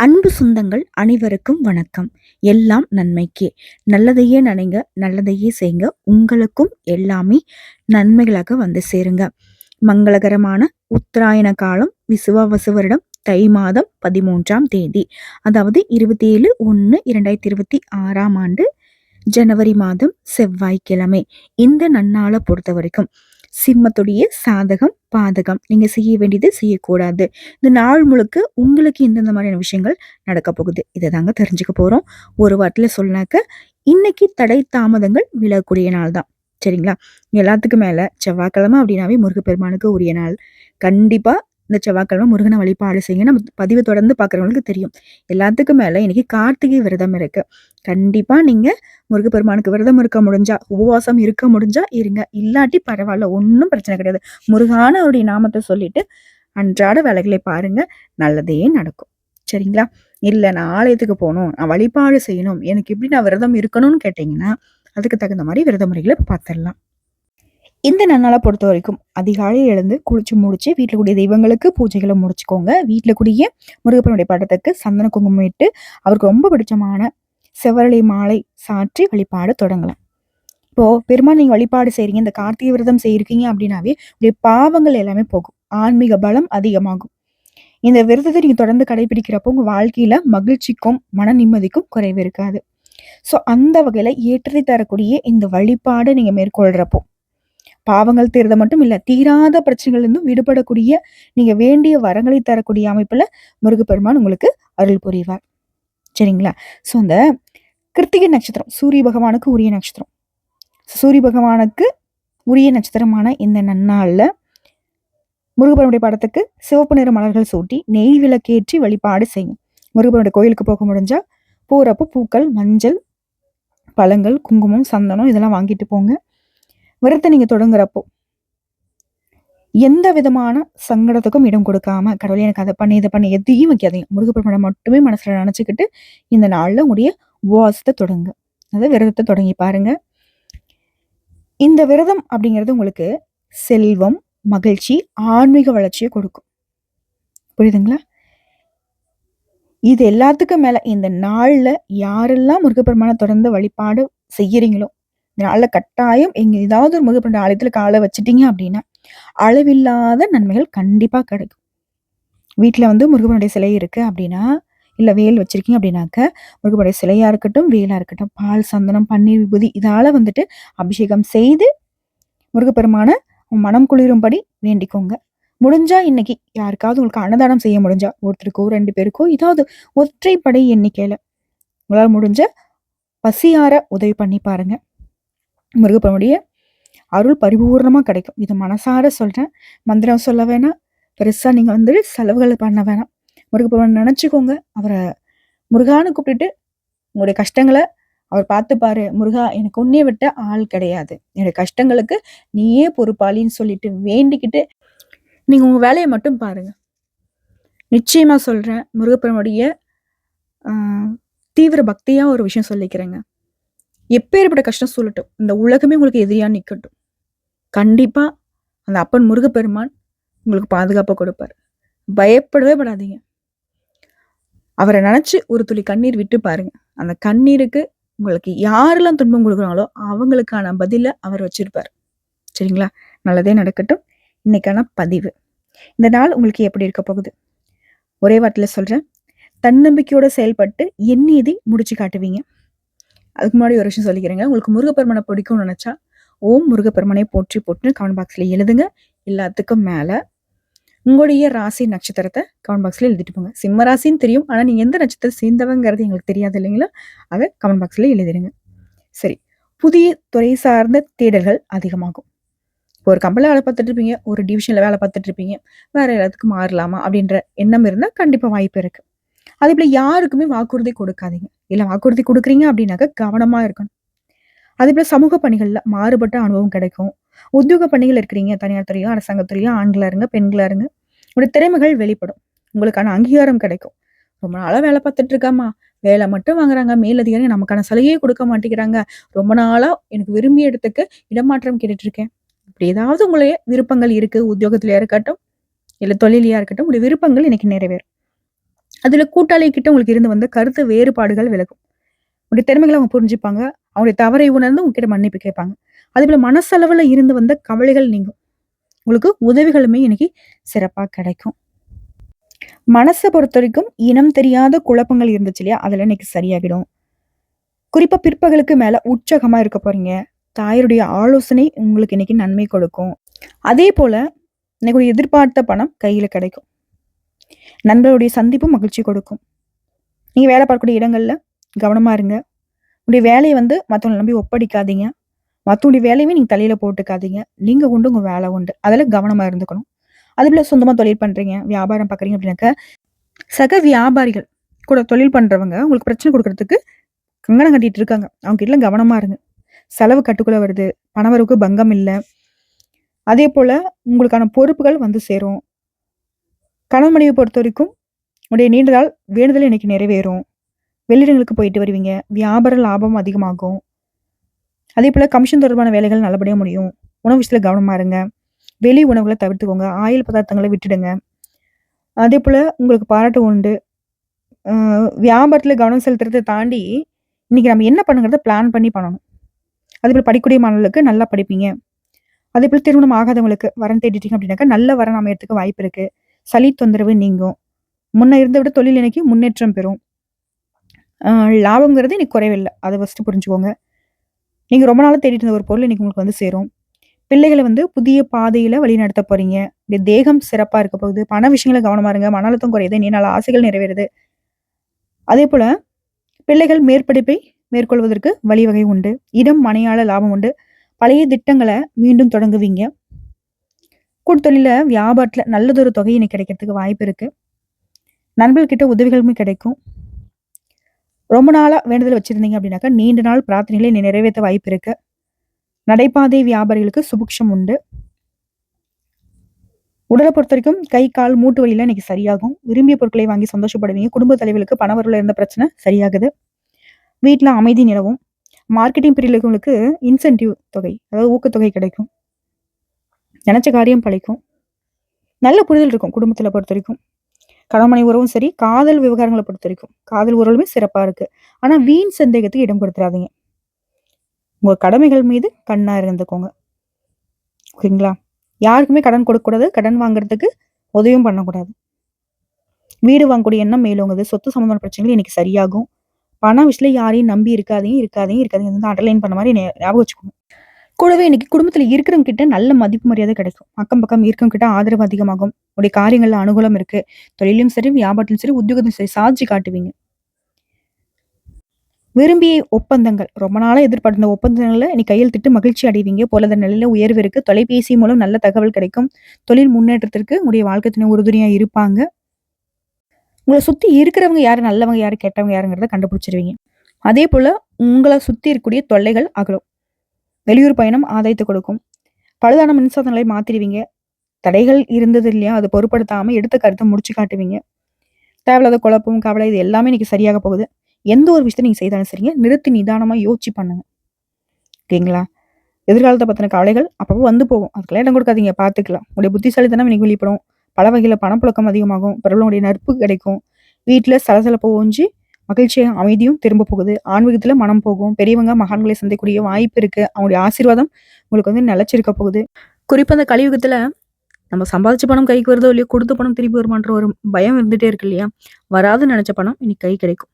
அன்பு சொந்தங்கள் அனைவருக்கும் வணக்கம். எல்லாம் நன்மைக்கே. நல்லதையே நினைங்க நல்லதையே செய்யுங்க உங்களுக்கும் எல்லாமே நன்மைகளாக வந்து சேருங்க. மங்களகரமான உத்தராயண காலம் விசுவாவசு வருடம் தை மாதம் பதிமூன்றாம் தேதி. அதாவது இருபத்தி ஏழு ஒன்று இரண்டாயிரத்தி இருபத்தி ஆறாம் ஆண்டு ஜனவரி மாதம் செவ்வாய்க்கிழமை. இந்த நன்னாளை பொறுத்த வரைக்கும் சிம்மத்துடைய சாதகம் பாதகம். நீங்கள் செய்ய வேண்டியது செய்யக்கூடாது. இந்த நாள் முழுக்க உங்களுக்கு இந்தந்த மாதிரியான விஷயங்கள் நடக்க போகுது இதை தாங்க தெரிஞ்சுக்க போகிறோம் ஒரு வாரத்தில் சொன்னாக்க இன்னைக்கு தடை தாமதங்கள் விழக்கூடிய நாள் தான். சரிங்களா? எல்லாத்துக்கும் மேலே செவ்வாய்க்கிழமை அப்படின்னாவே முருகப்பெருமானுக்கு உரிய நாள். கண்டிப்பாக இந்த செவ்வாய்க்கிழமை முருகனை வழிபாடு செய்யுங்க. நம்ம பதிவு தொடர்ந்து பார்க்குறவங்களுக்கு தெரியும். எல்லாத்துக்கும் மேலே இன்னைக்கு கார்த்திகை விரதம் இருக்கு. கண்டிப்பாக நீங்கள் முருகப்பெருமானுக்கு விரதம் இருக்க முடிஞ்சா உபவாசம் இருக்க முடிஞ்சா இருங்க. இல்லாட்டி பரவாயில்ல ஒன்றும் பிரச்சனை கிடையாது. முருகான அவருடைய நாமத்தை சொல்லிட்டு அன்றாட வேலைகளை பாருங்க. நல்லதே நடக்கும். சரிங்களா? இல்லை நான் ஆலயத்துக்கு போகணும் நான் வழிபாடு செய்யணும் எனக்கு எப்படி நான் விரதம் இருக்கணும்னு கேட்டிங்கன்னா அதுக்கு தகுந்த மாதிரி விரத முறைகளை பார்த்துடலாம். இந்த நன்னாளை பொறுத்த வரைக்கும் அதிகாலை எழுந்து குளிச்சு முடிச்சு வீட்டில் கூடிய தெய்வங்களுக்கு பூஜைகளை முடிச்சுக்கோங்க. வீட்டில் கூடிய முருகப்பனுடைய படத்துக்கு சந்தன குங்குமம் இட்டு அவருக்கு ரொம்ப பிடிச்சமான செவரளி மாலை சாற்றி வழிபாடு தொடங்கலாம். இப்போ பெருமாள் நீங்கள் வழிபாடு செய்கிறீங்க இந்த கார்த்திகை விரதம் செய்யிருக்கீங்க அப்படின்னாவே உடைய பாவங்கள் எல்லாமே போகும். ஆன்மீக பலம் அதிகமாகும். இந்த விரதத்தை நீங்கள் தொடர்ந்து கடைபிடிக்கிறப்போ உங்கள் வாழ்க்கையில மகிழ்ச்சிக்கும் மன நிம்மதிக்கும் குறைவு இருக்காது. ஸோ அந்த வகையில் ஏற்றத்தை தரக்கூடிய இந்த வழிபாடு நீங்கள் மேற்கொள்கிறப்போ பாவங்கள் தீர்த மட்டும் இல்லை தீராத பிரச்சனைகள் இருந்தும் விடுபடக்கூடிய நீங்கள் வேண்டிய வரங்களை தரக்கூடிய அமைப்பில் முருகப்பெருமான் உங்களுக்கு அருள் புரிவார். சரிங்களா? ஸோ அந்த கிருத்திகை நட்சத்திரம் சூரிய பகவானுக்கு உரிய நட்சத்திரம். சூரிய பகவானுக்கு உரிய நட்சத்திரமான இந்த நன்னாளில் முருகப்பனுடைய படத்துக்கு சிவப்பு நிற மலர்கள் சூட்டி நெய் விளக்கேற்றி வழிபாடு செய்யும். முருகப்பனுடைய கோயிலுக்கு போக முடிஞ்சால் போகிறப்போ பூக்கள் மஞ்சள் பழங்கள் குங்குமம் சந்தனம் இதெல்லாம் வாங்கிட்டு போங்க. விரத்தை நீங்க தொடங்குறப்போ எந்த விதமான சங்கடத்துக்கும் இடம் கொடுக்காம கடவுளே எனக்கு அதை பண்ணி இதை பண்ணி எதையும் வைக்காதீங்க. முருகப்பெருமானை மட்டுமே மனசுல நினைச்சுக்கிட்டு இந்த நாள்ல உடைய உபவாசத்தை தொடங்க. அதாவது விரதத்தை தொடங்கி பாருங்க. இந்த விரதம் அப்படிங்கிறது உங்களுக்கு செல்வம் மகிழ்ச்சி ஆன்மீக வளர்ச்சியை கொடுக்கும். புரியுதுங்களா? இது எல்லாத்துக்கும் மேல இந்த நாள்ல யாரெல்லாம் முருகப்பெருமான தொடர்ந்து வழிபாடு செய்யறீங்களோ இந்த கட்டாயம் எங்க ஏதாவது ஒரு முருகப்பெருமான ஆலயத்துல காலை வச்சுட்டீங்க அப்படின்னா அளவில்லாத நன்மைகள் கண்டிப்பா கிடைக்கும். வீட்டில் வந்து முருகப்பனுடைய சிலை இருக்குது அப்படின்னா இல்லை வேல் வச்சுருக்கீங்க அப்படின்னாக்க முருகப்பனுடைய சிலையாக இருக்கட்டும் வேலாக இருக்கட்டும் பால் சந்தனம் பன்னீர் விபூதி இதால் வந்துட்டு அபிஷேகம் செய்து முருகப்பெருமான மனம் குளிரும்படி வேண்டிக்கோங்க. முடிஞ்சா இன்னைக்கு யாருக்காவது உங்களுக்கு அன்னதானம் செய்ய முடிஞ்சா ஒருத்தருக்கோ ரெண்டு பேருக்கோ ஏதாவது ஒற்றைப்படை எண்ணிக்கையில் உங்களால் முடிஞ்ச பசியார உதவி பண்ணி பாருங்கள் முருகப்பனுடைய அருள் பரிபூர்ணமாக கிடைக்கும். இது மனசார சொல்கிறேன் மந்திரம் சொல்ல வேணாம். பெருசாக நீங்கள் வந்து செலவுகள் பண்ண வேணாம். முருகப்பெருமான் நினச்சிக்கோங்க. அவரை முருகான்னு கூப்பிட்டுட்டு உங்களுடைய கஷ்டங்களை அவர் பார்த்துப்பாரு. முருகா எனக்கு உன்னைய விட்ட ஆள் கிடையாது. என்னுடைய கஷ்டங்களுக்கு நீயே பொறுப்பாளின்னு சொல்லிட்டு வேண்டிக்கிட்டு நீங்கள் உங்கள் வேலையை மட்டும் பாருங்கள் நிச்சயமாக சொல்கிறேன் முருகப்பெருமானுடைய தீவிர பக்தியாக ஒரு விஷயம் சொல்லிக்கிறேங்க. எப்பேற்பட்ட கஷ்டம் சொல்லட்டும். இந்த உலகமே உங்களுக்கு எதிரியாக நிக்கட்டும். கண்டிப்பா அந்த அப்பன் முருகப்பெருமான் உங்களுக்கு பாதுகாப்பை கொடுப்பார். பயப்படவே படாதீங்க. அவரை நினைச்சு ஒரு துளி கண்ணீர் விட்டு பாருங்க. அந்த கண்ணீருக்கு உங்களுக்கு யாரெல்லாம் துன்பம் கொடுக்குறாங்களோ அவங்களுக்கான பதில அவர் வச்சிருப்பார். சரிங்களா? நல்லதே நடக்கட்டும். இன்னைக்கான பதிவு. இந்த நாள் உங்களுக்கு எப்படி இருக்க போகுது? ஒரே வார்த்தையில் சொல்றேன். தன்னம்பிக்கையோட செயல்பட்டு எண்ணியதை முடிச்சு காட்டுவீங்க. அதுக்கு முன்னாடி ஒரு விஷயம் சொல்லிக்கிறேங்க. உங்களுக்கு முருகப்பெருமனை பிடிக்கும்னு நினச்சா ஓம் முருகப்பெருமனை போற்றி போட்டுன்னு கமெண்ட் பாக்ஸில் எழுதுங்க. எல்லாத்துக்கும் மேலே உங்களுடைய ராசி நட்சத்திரத்தை கமெண்ட் பாக்ஸில் எழுதிட்டு போங்க. சிம்ம ராசின்னு தெரியும் ஆனால் நீங்கள் எந்த நட்சத்திரம் சேர்ந்தவங்கிறது எங்களுக்கு தெரியாது இல்லைங்களா? அதை கமெண்ட் பாக்ஸில் எழுதிடுங்க. சரி புதிய துறை சார்ந்த தேடல்கள் அதிகமாகும். இப்போ ஒரு கம்பெனியில் வேலை பார்த்துட்டு இருப்பீங்க ஒரு டிவிஷனில் வேலை பார்த்துட்டு இருப்பீங்க வேற எல்லாத்துக்கும் மாறலாமா அப்படின்ற எண்ணம் இருந்தால் கண்டிப்பாக வாய்ப்பு இருக்குது அதே போல யாருக்குமே வாக்குறுதி கொடுக்காதீங்க. இல்லை வாக்குறுதி கொடுக்குறீங்க அப்படின்னாக்க கவனமாக இருக்கணும். அதே போல சமூக பணிகளில் மாறுபட்ட அனுபவம் கிடைக்கும். உத்தியோக பணிகள் இருக்கிறீங்க தனியார் துறையோ அரசாங்கத்துறையோ ஆண்களாக இருங்க பெண்களாக இருங்க உங்களுடைய திறமைகள் வெளிப்படும். உங்களுக்கான அங்கீகாரம் கிடைக்கும். ரொம்ப நாளாக வேலை பார்த்துட்டு இருக்காமா வேலை மட்டும் வாங்குறாங்க மேலதிகாரி நமக்கான சலுகையை கொடுக்க மாட்டேங்கிறாங்க. ரொம்ப நாளாக எனக்கு விரும்பிய இடத்துக்கு இடமாற்றம் கேட்டுட்டு இருக்கேன் இப்படி ஏதாவது உங்களுடைய விருப்பங்கள் இருக்குது உத்தியோகத்திலயா இருக்கட்டும் இல்லை தொழிலையா இருக்கட்டும் உங்களுடைய விருப்பங்கள் எனக்கு நிறைவேறும். அதுல கூட்டாளி கிட்ட உங்களுக்கு இருந்து வந்த கருத்து வேறுபாடுகள் விலகும். உங்களுடைய திறமைகளை அவங்க புரிஞ்சுப்பாங்க. அவங்களுடைய தவறை உணர்ந்து உங்ககிட்ட மன்னிப்பு கேட்பாங்க. அதே போல மனசளவுல இருந்து வந்த கவலைகள் நீங்கும். உங்களுக்கு உதவிகளுமே இன்னைக்கு சிறப்பா கிடைக்கும். மனசை பொறுத்த வரைக்கும் இனம் தெரியாத குழப்பங்கள் இருந்துச்சு இல்லையா? அதெல்லாம் இன்னைக்கு சரியாகிடும். குறிப்பா பிற்பகலுக்கு மேல உற்சாகமா இருக்க போறீங்க. தாயருடைய ஆலோசனை உங்களுக்கு இன்னைக்கு நன்மை கொடுக்கும். அதே போல இன்னைக்கு ஒரு எதிர்பார்த்த பணம் கையில கிடைக்கும். நண்பருடைய சந்திப்பு மகிழ்ச்சி கொடுக்கும். நீங்க வேலை பார்க்கக்கூடிய இடங்கள்ல கவனமா இருங்க. உங்களுடைய வேலையை வந்து மற்றவங்களை நம்பி ஒப்படைக்காதீங்க. மற்றவங்களுடைய வேலையுமே நீங்க தலையில போட்டுக்காதீங்க. நீங்க உண்டு உங்க வேலை உண்டு. அதில் கவனமா இருந்துக்கணும். அதுபோல சொந்தமா தொழில் பண்றீங்க வியாபாரம் பார்க்குறீங்க அப்படின்னாக்க சக வியாபாரிகள் கூட தொழில் பண்றவங்க உங்களுக்கு பிரச்சனை கொடுக்கறதுக்கு கங்கணம் கட்டிட்டு இருக்காங்க. அவங்க கிட்ட கவனமா இருங்க. செலவு கட்டுக்குள்ள வருது. பணவரவுக்கு பங்கம் இல்லை. அதே போல உங்களுக்கான பொறுப்புகள் வந்து சேரும். கணவன் மனைவி பொறுத்த வரைக்கும் உடைய நீண்ட நாள் வேண்டுதல் இன்னைக்கு நிறைவேறும். வெளியிடங்களுக்கு போயிட்டு வருவீங்க. வியாபார லாபம் அதிகமாகும். அதே போல் கமிஷன் தொடர்பான வேலைகள் நல்லபடியாக முடியும். உணவு விஷயத்தில் கவனமாக இருங்க. வெளி உணவுகளை தவிர்த்துக்கோங்க. ஆயில் பதார்த்தங்களை விட்டுடுங்க. அதே போல் உங்களுக்கு பாராட்டு உண்டு. வியாபாரத்தில் கவனம் செலுத்துறதை தாண்டி இன்னைக்கு நம்ம என்ன பண்ணுங்கிறத பிளான் பண்ணி பண்ணணும். அதே போல் படிக்கக்கூடிய மாணவர்களுக்கு நல்லா படிப்பீங்க. அதே போல் திருமணம் ஆகாதவங்களுக்கு வரன் தேடிட்டீங்க அப்படின்னாக்கா நல்ல வரன் அமையறதுக்கு வாய்ப்பு இருக்குது சளி தொந்தரவு நீங்கும். முன்ன இருந்த விட தொழில் இன்னைக்கு முன்னேற்றம் பெறும். லாபங்கிறது இன்னைக்கு குறைவில்லை. அதை ஃபஸ்ட்டு புரிஞ்சுக்கோங்க. நீங்கள் ரொம்ப நாளாக தேடிட்டு இருந்த ஒரு பொருள் இன்னைக்கு உங்களுக்கு வந்து சேரும். பிள்ளைகளை வந்து புதிய பாதையில் வழி நடத்த போறீங்க. இந்த தேகம் சிறப்பாக இருக்க போகுது. பண விஷயங்களை கவனமா இருங்க. மன அழுத்தம் குறையுது. நீ நல்ல ஆசைகள் நிறைவேறுது. அதே போல் பிள்ளைகள் மேற்படிப்பை மேற்கொள்வதற்கு வழிவகை உண்டு. இடம் மனையாள லாபம் உண்டு. பழைய திட்டங்களை மீண்டும் தொடங்குவீங்க. கூட்டத்தொழில வியாபாரத்துல நல்லதொரு தொகை இன்னைக்கு கிடைக்கிறதுக்கு வாய்ப்பு இருக்கு. நண்பர்கிட்ட உதவிகளுமே கிடைக்கும். ரொம்ப நாளா வேண்டுதல் வச்சிருந்தீங்க அப்படின்னாக்கா நீண்ட நாள் பிரார்த்தனைகளை நிறைவேற்ற வாய்ப்பு இருக்கு. நடைபாதை வியாபாரிகளுக்கு சுபிக்ஷம் உண்டு. உடலை பொறுத்த வரைக்கும் கை கால் மூட்டு வழியில இன்னைக்கு சரியாகும். விரும்பிய பொருட்களை வாங்கி சந்தோஷப்படுவீங்க. குடும்ப தலைவர்களுக்கு பணவரில் இருந்த பிரச்சனை சரியாகுது. வீட்டில் அமைதி நிலவும். மார்க்கெட்டிங் பிரிவுகளுக்கு இன்சென்டிவ் தொகை அதாவது ஊக்கத்தொகை கிடைக்கும். நினச்ச காரியம் பழிக்கும். நல்ல புரிதல் இருக்கும் குடும்பத்தில் பொறுத்த வரைக்கும். கணவனை உறவும் சரி காதல் விவகாரங்களை பொறுத்த வரைக்கும். காதல் உறவுமே சிறப்பாக இருக்கு. ஆனால் வீண் சந்தேகத்துக்கு இடம் கொடுத்துறாதீங்க. உங்கள் கடமைகள் மீது கண்ணா இருந்துக்கோங்க. ஓகேங்களா? யாருக்குமே கடன் கொடுக்கக்கூடாது. கடன் வாங்குறதுக்கு உதவியும் பண்ணக்கூடாது. வீடு வாங்கக்கூடிய எண்ணம் மேலோங்குது. சொத்து சம்மந்தமான பிரச்சனைகள் இன்னைக்கு சரியாகும். பண விஷயத்துல யாரையும் நம்பி இருக்காதையும் இருக்காதையும் இருக்காதீங்க. வந்து அண்டர்லைன் பண்ண மாதிரி ஞாபகம் வச்சுக்கணும் கூடவே இன்னைக்கு குடும்பத்துல இருக்கிறவங்க கிட்ட நல்ல மதிப்பு மரியாதை கிடைக்கும். அக்கம் பக்கம் இருக்கவங்க கிட்ட ஆதரவு அதிகமாகும். உடைய காரியங்கள்ல அனுகூலம் இருக்கு. தொழிலும் சரி வியாபாரத்திலும் சரி உத்தியோகத்திலும் சரி சாதிச்சு காட்டுவீங்க. விரும்பிய ஒப்பந்தங்கள். ரொம்ப நாளாக எதிர்பார்த்த ஒப்பந்தங்களை நீ கையெழுத்திட்டு மகிழ்ச்சி அடைவீங்க. பொருளாதார நிலையில உயர்வு இருக்கு. தொலைபேசி மூலம் நல்ல தகவல் கிடைக்கும். தொழில் முன்னேற்றத்திற்கு உங்களுடைய வாழ்க்கை துணை உறுதுணையாக இருப்பாங்க. உங்களை சுற்றி இருக்கிறவங்க யாரு நல்லவங்க யாரு கெட்டவங்க யாருங்கிறத கண்டுபிடிச்சிருவீங்க. அதே போல உங்களை சுற்றி இருக்கக்கூடிய தொல்லைகள் அகலும். வெளியூர் பயணம் ஆதாயத்தை கொடுக்கும். பழுதான மின்சாதனங்களை மாத்திடுவீங்க. தடைகள் இருந்தது இல்லையா? அதை பொருட்படுத்தாம எடுத்த கருத்தை முடிச்சு காட்டுவீங்க. தேவையில்லாத குழப்பம் கவலை இது எல்லாமே இன்னைக்கு சரியாக போகுது. எந்த ஒரு விஷயத்தை நீங்க செய்தாலும் சரிங்க. நிறுத்தி நிதானமா யோசிச்சு பண்ணுங்க. ஓகேங்களா? எதிர்காலத்தை பத்தின கவலைகள் அப்பப்போ வந்து போகும். அதுக்கெல்லாம் இடம் கொடுக்காதீங்க. பார்த்துக்கலாம். உங்களுடைய புத்திசாலித்தனம் இன்னைக்கு வெளிப்படும். பல வகையில பணப்புழக்கம் அதிகமாகும். பிரபலங்களுடைய நட்பு கிடைக்கும். வீட்டுல சலசலப்பு ஓஞ்சி மகிழ்ச்சியும் அமைதியும் திரும்ப போகுது. ஆன்மீகத்துல மனம் போகும். பெரியவங்க மகான்களை சந்திக்கக்கூடிய வாய்ப்பு இருக்கு. அவங்களுடைய ஆசீர்வாதம் உங்களுக்கு வந்து நிலைச்சிருக்க போகுது. குறிப்பாக அந்த கலியுகத்துல நம்ம சம்பாதிச்ச பணம் கைக்கு வருதோ இல்லையோ கொடுத்த பணம் திருப்பி வருமான்ற ஒரு பயம் இருந்துட்டே இருக்கு இல்லையா? வராதுன்னு நினைச்ச பணம் இன்னைக்கு கை கிடைக்கும்.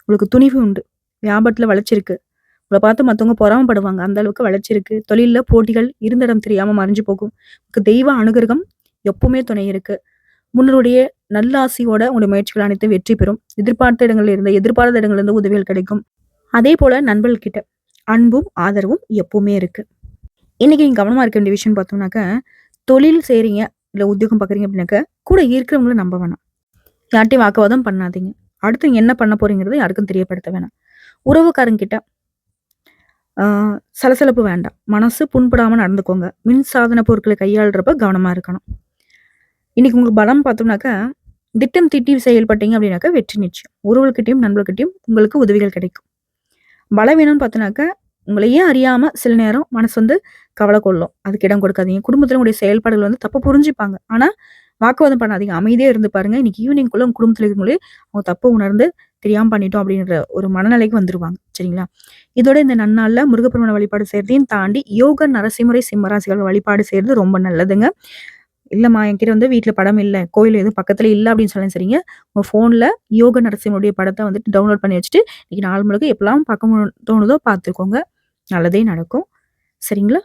உங்களுக்கு துணிவு உண்டு. வியாபாரத்தில் வளர்ச்சிருக்கு உங்களை பார்த்து மற்றவங்க பொறாமப்படுவாங்க. அந்த அளவுக்கு வளர்ச்சிருக்கு தொழிலில் போட்டிகள் இருந்த இடம் தெரியாமல் மறைஞ்சு போகும். உங்களுக்கு தெய்வ அனுகிரகம் எப்பவுமே துணை இருக்கு. முன்னருடைய நல்ல ஆசையோட உங்களுடைய முயற்சிகள் அனைத்து வெற்றி பெறும். எதிர்பார்த்த இடங்களில் இருந்து எதிர்பாராத இடங்கள்ல இருந்து உதவிகள் கிடைக்கும். அதே போல நண்பர்கள்கிட்ட அன்பும் ஆதரவும் எப்பவுமே இருக்கு. இன்னைக்கு நீங்க கவனமா இருக்க வேண்டிய விஷயம் பார்த்தோம்னாக்க தொழில் செய்றீங்க இல்லை உத்தியோகம் பார்க்குறீங்க அப்படின்னாக்க கூட இருக்கிறவங்களும் நம்ப வேணாம். யார்ட்டையும் வாக்குவாதம் பண்ணாதீங்க. அடுத்து என்ன பண்ண போறீங்கிறத யாருக்கும் தெரியப்படுத்த வேணாம். உறவுக்காரங்க கிட்ட ஆஹ் சலசலப்பு வேண்டாம். மனசு புண்படாம நடந்துக்கோங்க. மின் சாதன பொருட்களை கையாளுறப்ப கவனமா இருக்கணும். இன்னைக்கு உங்களுக்கு பலம் பார்த்தோம்னாக்கா திட்டம் திட்டி செயல்பட்டீங்க அப்படின்னாக்கா வெற்றி நிச்சயம். உறவுகிட்டையும் நண்பர்கிட்டையும் உங்களுக்கு உதவிகள் கிடைக்கும். பலவீனம்னு பார்த்தோம்னாக்கா உங்களையே அறியாமல் சில நேரம் மனசு வந்து கவலை கொள்ளும்? அதுக்கு இடம் கொடுக்காதீங்க. குடும்பத்தில் உங்களுடைய செயல்பாடுகள் வந்து தப்பு புரிஞ்சுப்பாங்க. ஆனால் வாக்குவாதம் பண்ணாதீங்க. அமைதியாக இருந்து பாருங்க. இன்னைக்கு ஈவினிங்குள்ள உங்கள் குடும்பத்தில் இருக்கவங்களே அவங்க தப்பை உணர்ந்து தெரியாமல் பண்ணிட்டோம் அப்படின்ற ஒரு மனநிலைக்கு வந்துருவாங்க. சரிங்களா? இதோட இந்த நன்னாளில் முருகப்பெருமான வழிபாடு செய்கிறதையும் தாண்டி யோக நரசிம்மரை சிம்மராசிகள் வழிபாடு செய்கிறது ரொம்ப நல்லதுங்க. இல்லைம்மா என்கிட்ட வந்து வீட்டில் படம் இல்லை. கோயில் எதுவும் பக்கத்தில் இல்லை அப்படின்னு சொல்லி சரிங்க. உங்கள் ஃபோனில் யோக நரசிம்மனுடைய படத்தை வந்துட்டு டவுன்லோட் பண்ணி வச்சுட்டு இன்னைக்கு நாள் முழுக்க எப்பெல்லாம் பார்க்க தோணுதோ பார்த்துக்கோங்க. நல்லதே நடக்கும். சரிங்களா?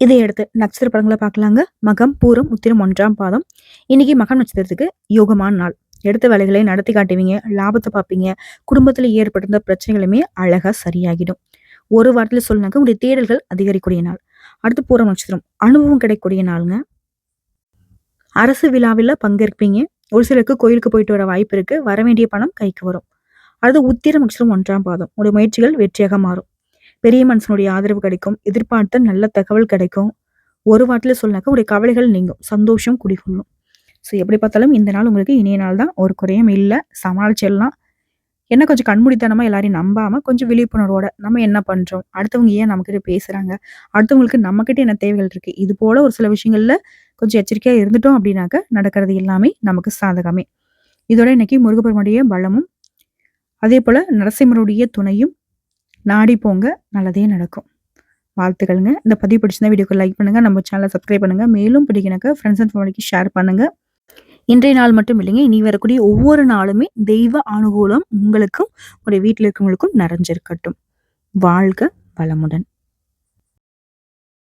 இதை அடுத்து நட்சத்திர படங்களை பார்க்கலாங்க. மகம் பூரம் உத்திரம் ஒன்றாம் பாதம். இன்னைக்கு மகம் நட்சத்திரத்துக்கு யோகமான நாள். எடுத்த வேலைகளை நடத்தி காட்டுவீங்க லாபத்தை பார்ப்பீங்க. குடும்பத்தில் ஏற்பட்டிருந்த பிரச்சனைகளுமே அழகாக சரியாகிடும். ஒரு வாரத்தில் சொல்லினாக்க உங்களுடைய தேடல்கள் அதிகரிக்கக்கூடிய நாள். அடுத்து பூரம் நட்சத்திரம். அனுபவம் கிடைக்கக்கூடிய நாளுங்க. அரசு விழாவில் பங்கேற்பீங்க. ஒரு சிலருக்கு கோயிலுக்கு போயிட்டு வர வாய்ப்பு இருக்கு. வர வேண்டிய பணம் கைக்கு வரும். அடுத்து உத்திரம் நட்சத்திரம் ஒன்றாம் பாதம். உடைய முயற்சிகள் வெற்றியாக மாறும். பெரிய மனுஷனுடைய ஆதரவு கிடைக்கும். எதிர்பார்த்த நல்ல தகவல் கிடைக்கும். ஒரு வாட்டில் சொன்னாக்க உடைய கவலைகள் நீங்கும். சந்தோஷம் குடிகொள்ளும். ஸோ எப்படி பார்த்தாலும் இந்த நாள் உங்களுக்கு இனிய நாள் தான். ஒரு குறையும் இல்லை. சமாளிச்சிடலாம். என்ன கொஞ்சம் கண்மூடித்தனமாக எல்லாரையும் நம்பாம கொஞ்சம் விழிப்புணர்வோட நம்ம என்ன பண்றோம்? அடுத்தவங்க ஏன் நம்மக்கிட்ட பேசுறாங்க? அடுத்தவங்களுக்கு நம்மக்கிட்ட என்ன தேவைகள் இருக்கு? இது போல ஒரு சில விஷயங்கள்ல கொஞ்சம் எச்சரிக்கையாக இருந்துட்டோம் அப்படின்னாக்க நடக்கிறது எல்லாமே நமக்கு சாதகமே. இதோட இன்னைக்கு முருகப்பெருமனுடைய பலமும் அதே போல நரசிம்மருடைய துணையும் நாடி போங்க நல்லதே நடக்கும். வாழ்த்துக்கள்ங்க. இந்த பதிவு பிடிச்சிருந்தா வீடியோக்கு லைக் பண்ணுங்க நம்ம சேனலை சப்ஸ்கிரைப் பண்ணுங்க. மேலும் பிடிக்கினாக்க ஃப்ரெண்ட்ஸ் அண்ட் ஃபேமிலிக்கு ஷேர் பண்ணுங்க. இன்றைய நாள் மட்டும் இல்லைங்க இனி வரக்கூடிய ஒவ்வொரு நாளுமே தெய்வ அனுகூலம் உங்களுக்கும் உங்களுடைய வீட்டில் இருக்கவங்களுக்கும் நிறைஞ்சிருக்கட்டும். வாழ்க வளமுடன்.